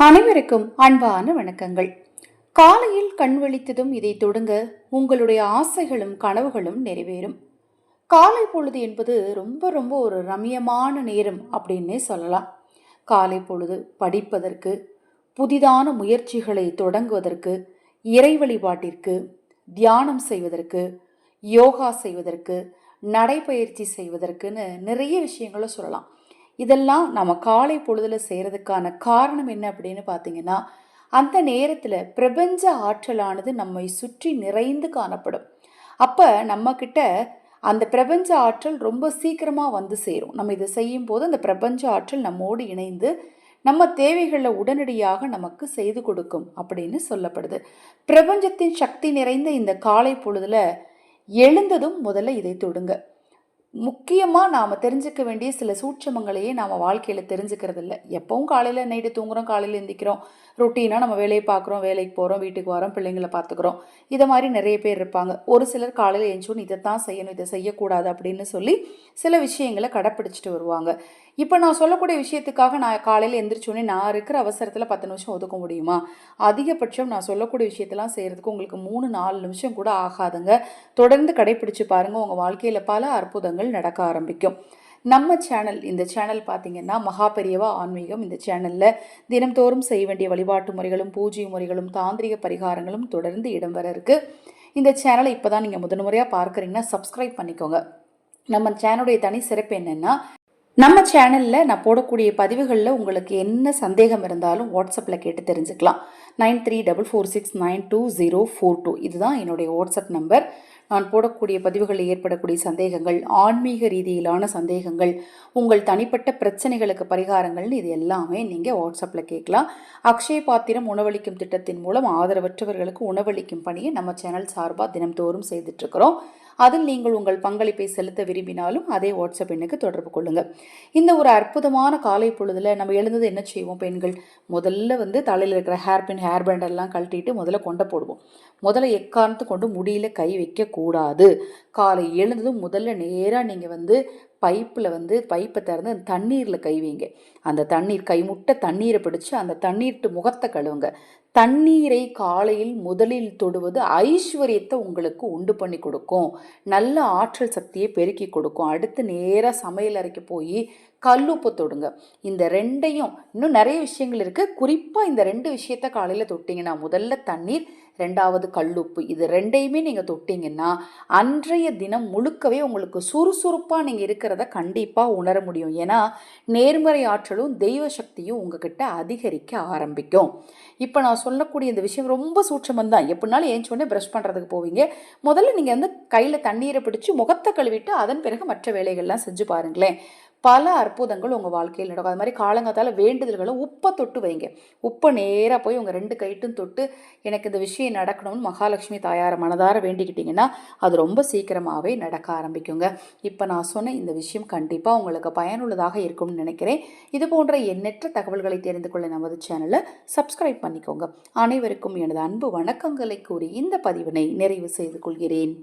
அனைவருக்கும் அன்பான வணக்கங்கள். காலையில் கண் விழித்ததும் இதை தொடங்க உங்களுடைய ஆசைகளும் கனவுகளும் நிறைவேறும். காலை பொழுது என்பது ரொம்ப ரொம்ப ஒரு ரம்யமான நேரம் அப்படின்னே சொல்லலாம். காலை பொழுது படிப்பதற்கு புதிதான முயற்சிகளை தொடங்குவதற்கு இறை வழிபாட்டிற்கு தியானம் செய்வதற்கு யோகா செய்வதற்கு நடைப்பயிற்சி செய்வதற்குன்னு நிறைய விஷயங்களை சொல்லலாம். இதெல்லாம் நம்ம காலை பொழுதில் செய்கிறதுக்கான காரணம் என்ன அப்படின்னு பார்த்தீங்கன்னா அந்த நேரத்தில் பிரபஞ்ச ஆற்றலானது நம்மை சுற்றி நிறைந்து காணப்படும். அப்போ நம்மக்கிட்ட அந்த பிரபஞ்ச ஆற்றல் ரொம்ப சீக்கிரமாக வந்து சேரும். நம்ம இதை செய்யும் போது அந்த பிரபஞ்ச ஆற்றல் நம்மோடு இணைந்து நம்ம தேவைகளை உடனடியாக நமக்கு செய்து கொடுக்கும் அப்படின்னு சொல்லப்படுது. பிரபஞ்சத்தின் சக்தி நிறைந்த இந்த காலை பொழுதில் எழுந்ததும் முதல்ல இதை தொடுங்க. முக்கியமாக நாம் தெரிஞ்சுக்க வேண்டிய சில சூட்சமங்களையே நாம் வாழ்க்கையில் தெரிஞ்சுக்கிறது இல்லை எப்பவும் காலையில் நைட்டு தூங்குறோம் காலையில் எந்திக்கிறோம். ரொட்டீனாக நம்ம வேலையை பார்க்குறோம் வேலைக்கு போகிறோம் வீட்டுக்கு வரோம் பிள்ளைங்களை பார்த்துக்குறோம். இதை மாதிரி நிறைய பேர் இருப்பாங்க. ஒரு சிலர் காலையில் எழுந்தோன்னு இதை தான் செய்யணும் இதை செய்யக்கூடாது அப்படின்னு சொல்லி சில விஷயங்களை கடைப்பிடிச்சிட்டு வருவாங்க. இப்போ நான் சொல்லக்கூடிய விஷயத்துக்காக நான் காலையில் எந்திரிச்சோடனே நான் இருக்கிற அவசரத்தில் பத்து நிமிஷம் ஒதுக்க முடியுமா? அதிகபட்சம் நான் சொல்லக்கூடிய விஷயத்தெல்லாம் செய்கிறதுக்கு உங்களுக்கு மூணு நாலு நிமிஷம் கூட ஆகாதுங்க. தொடர்ந்து கடைப்பிடிச்சு பாருங்கள் உங்கள் வாழ்க்கையில் பல அற்புதங்கள் நடக்க ஆரம்பிக்கும். நம்ம சேனல் இந்த சேனல் பார்த்தீங்கன்னா மகா பெரியவா ஆன்மீகம். இந்த சேனலில் தினம்தோறும் செய்ய வேண்டிய வழிபாட்டு முறைகளும் பூஜை முறைகளும் தாந்திரிக பரிகாரங்களும் தொடர்ந்து இடம் வர இருக்குது இந்த சேனலை இப்போ தான் நீங்கள் முதன்முறையாக பார்க்குறீங்கன்னா சப்ஸ்கிரைப் பண்ணிக்கோங்க. நம்ம சேனலுடைய தனி சிறப்பு என்னென்னா நம்ம சேனலில் நான் போடக்கூடிய பதிவுகளில் உங்களுக்கு என்ன சந்தேகம் இருந்தாலும் வாட்ஸ்அப்பில் கேட்டு தெரிஞ்சுக்கலாம். Nine three double four six nine two zero four two. இதுதான் என்னுடைய வாட்ஸ்அப் நம்பர். நான் போடக்கூடிய பதிவுகளில் ஏற்படக்கூடிய சந்தேகங்கள் ஆன்மீக ரீதியிலான சந்தேகங்கள் உங்கள் தனிப்பட்ட பிரச்சனைகளுக்கு பரிகாரங்கள்னு இது எல்லாமே நீங்கள் வாட்ஸ்அப்பில் கேட்கலாம். அக்ஷய பாத்திரம் உணவளிக்கும் திட்டத்தின் மூலம் ஆதரவற்றவர்களுக்கு உணவளிக்கும் பணியை நம்ம சேனல் சார்பாக தினம்தோறும் செய்துட்ருக்குறோம் அதில் நீங்கள் உங்கள் பங்களிப்பை செலுத்த விரும்பினாலும் அதே வாட்ஸ்அப் எண்ணுக்கு தொடர்பு கொள்ளுங்கள் இந்த ஒரு அற்புதமான காலை பொழுதில் நம்ம எழுந்தது என்ன செய்வோம் பெண்கள்? முதல்ல வந்து தலையில் இருக்கிற ஹேர் பின் ஹேர் பேண்ட் எல்லாம் கழட்டிட்டு முதல்ல கொண்டை போடுவோம். முதல்ல எக்காரணத்து கொண்டு முடியல கை வைக்கக்கூடாது. காலை எழுந்ததும் முதல்ல நேராக நீங்கள் வந்து பைப்பில் வந்து பைப்பை திறந்து அந்த தண்ணீரில் கைவீங்க அந்த தண்ணீர் கைமுட்டை தண்ணீரை பிடிச்சி அந்த தண்ணீர்ட்டு முகத்தை கழுவுங்க. தண்ணீரை காலையில் முதலில் தொடுவது ஐஸ்வர்யத்தை உங்களுக்கு உண்டு பண்ணி கொடுக்கும். நல்ல ஆற்றல் சக்தியை பெருக்கி கொடுக்கும். அடுத்து நேராக சமையல் அறைக்கு போய் கல்லுப்பு தொடுங்க. இந்த ரெண்டையும் இன்னும் நிறைய விஷயங்கள் இருக்குது குறிப்பாக இந்த ரெண்டு விஷயத்த காலையில் தொட்டிங்கன்னா முதல்ல தண்ணீர் ரெண்டாவது கல்லுப்பு இது ரெண்டையுமே நீங்கள் தொட்டிங்கன்னா அன்றைய தினம் முழுக்கவே உங்களுக்கு சுறுசுறுப்பாக நீங்கள் இருக்கிறத கண்டிப்பாக உணர முடியும். ஏன்னா நேர்மறை ஆற்றலும் தெய்வ சக்தியும் உங்ககிட்ட அதிகரிக்க ஆரம்பிக்கும். இப்போ நான் சொல்லக்கூடிய இந்த விஷயம் ரொம்ப சூட்சமம் தான். எப்படினாலும் ஏன் சொன்னே ப்ரஷ் பண்ணுறதுக்கு போவீங்க. முதல்ல நீங்கள் வந்து கையில் தண்ணீரை பிடிச்சி முகத்தை கழுவிட்டு அதன் பிறகு மற்ற வேலைகள்லாம் செஞ்சு பாருங்களேன். பல அற்புதங்கள் உங்கள் வாழ்க்கையில் நடக்கும். அது மாதிரி காலங்காத்தால் வேண்டுதல்களை உப்பை தொட்டு வைங்க. உப்பை நேராக போய் உங்கள் ரெண்டு கைட்டும் தொட்டு எனக்கு இந்த விஷயம் நடக்கணும்னு மகாலட்சுமி தாயார மனதார வேண்டிக்கிட்டிங்கன்னா அது ரொம்ப சீக்கிரமாகவே நடக்க ஆரம்பிக்குங்க. இப்போ நான் சொன்ன இந்த விஷயம் கண்டிப்பாக உங்களுக்கு பயனுள்ளதாக இருக்கும்னு நினைக்கிறேன். இது போன்ற எண்ணற்ற தகவல்களை தெரிந்து கொள்ள நமது சேனலை சப்ஸ்கிரைப் பண்ணிக்கோங்க. அனைவருக்கும் எனது அன்பு வணக்கங்களை கூறி இந்த பதிவினை நிறைவு செய்து கொள்கிறேன்.